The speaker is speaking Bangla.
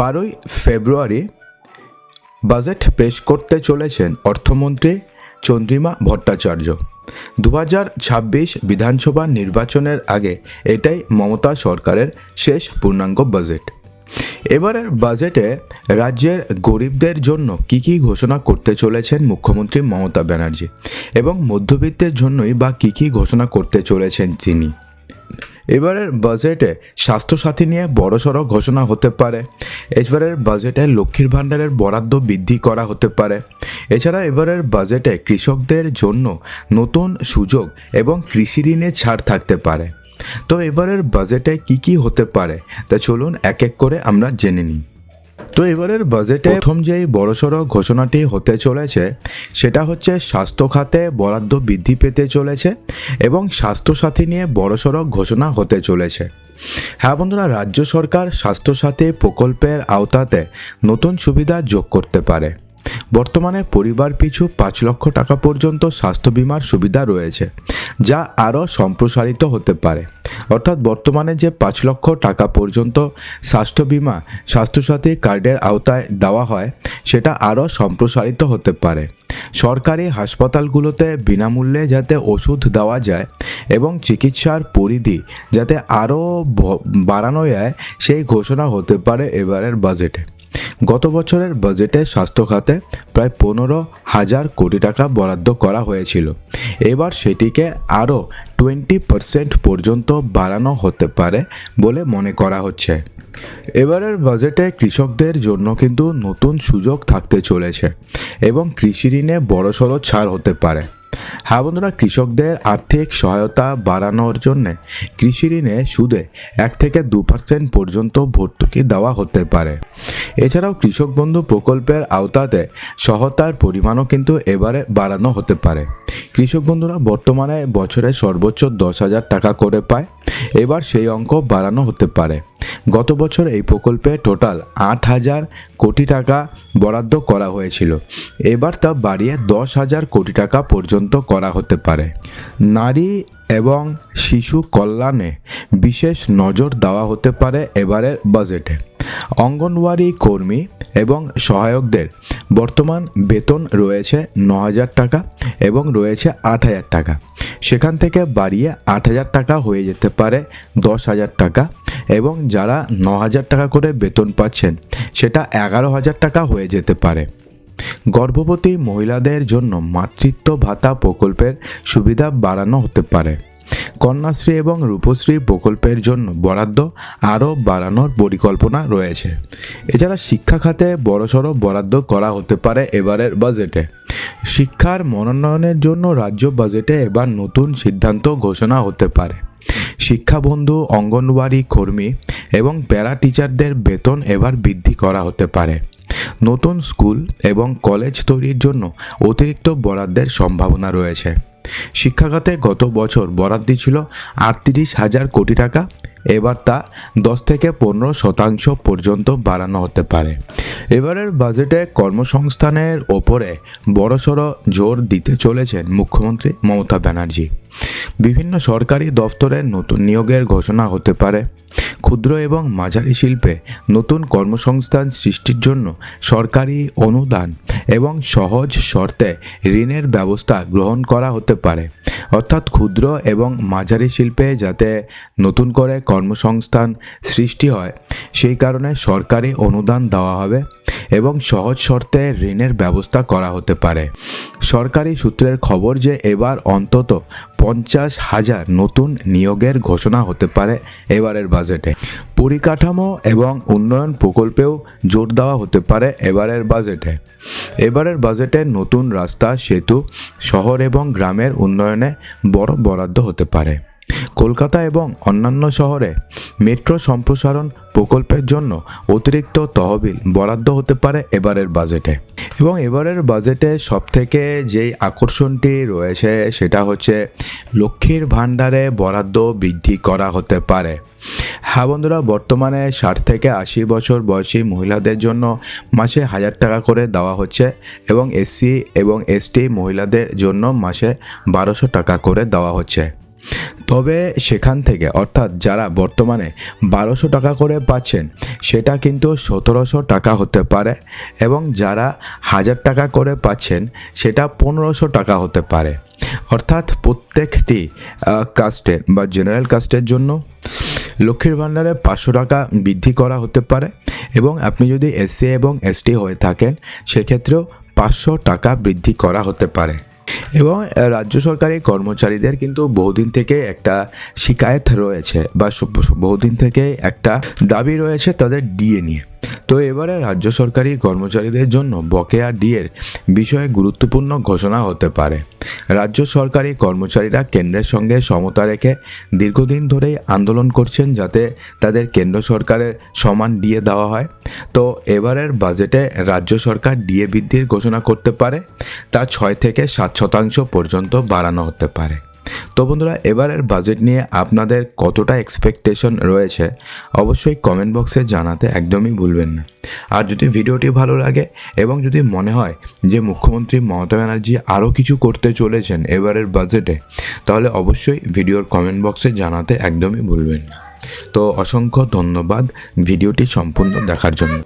বারোই ফেব্রুয়ারি বাজেট পেশ করতে চলেছেন অর্থমন্ত্রী চন্দ্রিমা ভট্টাচার্য। দু ছাব্বিশ বিধানসভা নির্বাচনের আগে এটাই মমতা সরকারের শেষ পূর্ণাঙ্গ বাজেট। এবারের বাজেটে রাজ্যের গরিবদের জন্য কি কি ঘোষণা করতে চলেছেন মুখ্যমন্ত্রী মমতা ব্যানার্জি এবং মধ্যবিত্তের জন্যই বা কি কি ঘোষণা করতে চলেছেন তিনি? এবারের বাজেটে স্বাস্থ্যসাথী নিয়ে বড়সড় ঘোষণা হতে পারে। এবারের বাজেটে লক্ষ্মীর ভাণ্ডারের বরাদ্দ বৃদ্ধি করা হতে পারে। এছাড়া এবারের বাজেটে কৃষকদের জন্য নতুন সুযোগ এবং কৃষি ঋণে ছাড় থাকতে পারে। তো এবারের বাজেটে কি কি হতে পারে? তা চলুন এক এক করে আমরা জেনে নিই। তো এবারের বাজেটে প্রথম যেই বড়সড় ঘোষণাটি হতে চলেছে, সেটা হচ্ছে স্বাস্থ্য খাতে বরাদ্দ বৃদ্ধি পেতে চলেছে এবং স্বাস্থ্যসাথী নিয়ে বড়সড় ঘোষণা হতে চলেছে। হ্যাঁ বন্ধুরা, রাজ্য সরকার স্বাস্থ্যসাথী প্রকল্পের আওতাতে নতুন সুবিধা যোগ করতে পারে। বর্তমানে পরিবার পিছু পাঁচ লক্ষ টাকা পর্যন্ত স্বাস্থ্য বিমার সুবিধা রয়েছে, যা আরও সম্প্রসারিত হতে পারে। অর্থাৎ বর্তমানে যে পাঁচ লক্ষ টাকা পর্যন্ত স্বাস্থ্য বিমা, স্বাস্থ্যসাথী কার্ডের আওতায় দেওয়া হয়, সেটা আরও সম্প্রসারিত হতে পারে। সরকারি হাসপাতালগুলোতে বিনামূল্যে যাতে ওষুধ দেওয়া যায় এবং চিকিৎসার পরিধি যাতে আরও বাড়ানো যায়, সেই ঘোষণা হতে পারে এবারের বাজেটে। গত বছরের বাজেটে স্বাস্থ্য খাতে প্রায় পনেরো হাজার কোটি টাকা বরাদ্দ করা হয়েছিল। এবার সেটিকে আরও টোয়েন্টি পার্সেন্ট পর্যন্ত বাড়ানো হতে পারে বলে মনে করা হচ্ছে। এবারের বাজেটে কৃষকদের জন্য কিন্তু নতুন সুযোগ থাকতে চলেছে এবং কৃষি ঋণে বড়সড় ছাড় হতে পারে। হ্যাঁ বন্ধুরা, কৃষকদের আর্থিক সহায়তা বাড়ানোর জন্য কৃষি ঋণে সুদে এক থেকে দু পার্সেন্ট পর্যন্ত ভর্তুকি দেওয়া হতে পারে। এছাড়াও কৃষক বন্ধু প্রকল্পের আওতাতে সহায়তার পরিমাণও কিন্তু এবারে বাড়ানো হতে পারে। কৃষক বন্ধুরা, বর্তমানে বছরে সর্বোচ্চ দশ হাজার টাকা করে পায়। এবার সেই অঙ্ক বাড়ানো হতে পারে। গত বছর এই প্রকল্পে টোটাল আট হাজার কোটি টাকা বরাদ্দ করা হয়েছিল। এবার তা বাড়িয়ে দশ হাজার কোটি টাকা পর্যন্ত করা হতে পারে। নারী এবং শিশু কল্যাণে বিশেষ নজর দেওয়া হতে পারে এবারের বাজেটে। অঙ্গনওয়াড়ি কর্মী এবং সহায়কদের বর্তমান বেতন রয়েছে ন হাজার টাকা এবং রয়েছে আট হাজার টাকা। সেখান থেকে বাড়িয়ে আট হাজার টাকা হয়ে যেতে পারে দশ হাজার টাকা এবং যারা ন হাজার টাকা করে বেতন পাচ্ছেন, সেটা এগারো হাজার টাকা হয়ে যেতে পারে। গর্ভবতী মহিলাদের জন্য মাতৃত্ব ভাতা প্রকল্পের সুবিধা বাড়ানো হতে পারে। কন্যাশ্রী এবং রূপশ্রী প্রকল্পের জন্য বরাদ্দ আরও বাড়ানোর পরিকল্পনা রয়েছে। এছাড়া শিক্ষা খাতে বড়সড় বরাদ্দ করা হতে পারে এবারের বাজেটে। শিক্ষার মনোনয়নের জন্য রাজ্য বাজেটে এবার নতুন সিদ্ধান্ত ঘোষণা হতে পারে। শিক্ষাবন্ধু, অঙ্গনওয়াড়ি কর্মী এবং প্যারা টিচারদের বেতন এবার বৃদ্ধি করা হতে পারে। নতুন স্কুল এবং কলেজ তৈরির জন্য অতিরিক্ত বরাদ্দের সম্ভাবনা রয়েছে। শিক্ষাখাতে গত বছর বরাদ্দ ছিল আটত্রিশ হাজার কোটি টাকা, এবার তা দশ থেকে পনেরো শতাংশ পর্যন্ত বাড়ানো হতে পারে। এবারের বাজেটে কর্মসংস্থানের ওপরে বড়সড় জোর দিতে চলেছেন মুখ্যমন্ত্রী মমতা ব্যানার্জি। বিভিন্ন সরকারি দফতরে নতুন নিয়োগের ঘোষণা হতে পারে। ক্ষুদ্র এবং মাঝারি শিল্পে নতুন কর্মসংস্থান সৃষ্টির জন্য সরকারি অনুদান এবং সহজ শর্তে ঋণের ব্যবস্থা গ্রহণ করা হতে পারে। অর্থাৎ ক্ষুদ্র এবং মাঝারি শিল্পে যাতে নতুন করে কর্মসংস্থান সৃষ্টি হয় সেই কারণে সরকারি অনুদান দেওয়া হবে এবং সহজ শর্তে ঋণের ব্যবস্থা করা হতে পারে। সরকারি সূত্রের খবর যে এবার অন্তত পঞ্চাশ হাজার নতুন নিয়োগের ঘোষণা হতে পারে এবারের বাজেটে। পরিকাঠামো এবং উন্নয়ন প্রকল্পেও জোর দেওয়া হতে পারে এবারের বাজেটে। এবারের বাজেটে নতুন রাস্তা, সেতু, শহর এবং গ্রামের উন্নয়নে বড় বরাদ্দ হতে পারে। কলকাতা এবং অন্যান্য শহরে মেট্রো সম্প্রসারণ প্রকল্পের জন্য অতিরিক্ত তহবিল বরাদ্দ হতে পারে এবারের বাজেটে। এবং এবারের বাজেটে সবথেকে যেই আকর্ষণটি রয়েছে সেটা হচ্ছে লক্ষ্মীর ভাণ্ডারে বরাদ্দ বৃদ্ধি করা হতে পারে। হ্যাঁ বন্ধুরা, বর্তমানে ষাট থেকে আশি বছর বয়সী মহিলাদের জন্য মাসে হাজার টাকা করে দেওয়া হচ্ছে এবং এসসি এবং এসটি মহিলাদের জন্য মাসে বারোশো টাকা করে দেওয়া হচ্ছে। তবে সেখান থেকে, অর্থাৎ যারা বর্তমানে বারোশো টাকা করে পাচ্ছেন, সেটা কিন্তু সতেরোশো টাকা হতে পারে এবং যারা হাজার টাকা করে পাচ্ছেন, সেটা পনেরোশো টাকা হতে পারে। অর্থাৎ প্রত্যেকটি কাস্টের বা জেনারেল কাস্টের জন্য লক্ষ্মীর ভাণ্ডারে পাঁচশো টাকা বৃদ্ধি করা হতে পারে এবং আপনি যদি এসসি এবং এসটি হয়ে থাকেন, সেক্ষেত্রেও পাঁচশো টাকা বৃদ্ধি করা হতে পারে। এবং রাজ্য সরকারের কর্মচারীদের কিন্তু বহুদিন থেকে একটা শিকায়ত রয়েছে বা বহুদিন থেকে একটা দাবি রয়েছে তাদের ডিএ নিয়ে। তো এবারে রাজ্য সরকারি কর্মচারীদের জন্য বকেয়া ডিএর বিষয়ে গুরুত্বপূর্ণ ঘোষণা হতে পারে। রাজ্য সরকারি কর্মচারীরা কেন্দ্রের সঙ্গে সমতা রেখে দীর্ঘদিন ধরেই আন্দোলন করছেন যাতে তাদের কেন্দ্র সরকারের সমান ডিএ দেওয়া হয়। তো এবারের বাজেটে রাজ্য সরকার ডিএ বৃদ্ধির ঘোষণা করতে পারে, তা ছয় থেকে সাত শতাংশ পর্যন্ত বাড়ানো হতে পারে। তো বন্ধুরা, এবারের বাজেট নিয়ে আপনাদের কতটা এক্সপেকটেশন রয়েছে, অবশ্যই কমেন্ট বক্সে জানাতে একদমই ভুলবেন না। আর যদি ভিডিওটি ভালো লাগে এবং যদি মনে হয় যে মুখ্যমন্ত্রী মমতা ব্যানার্জি আরও কিছু করতে চলেছেন এবারের বাজেটে তাহলে অবশ্যই ভিডিওর কমেন্ট বক্সে জানাতে একদমই ভুলবেন না। তো অসংখ্য ধন্যবাদ ভিডিওটি সম্পূর্ণ দেখার জন্য।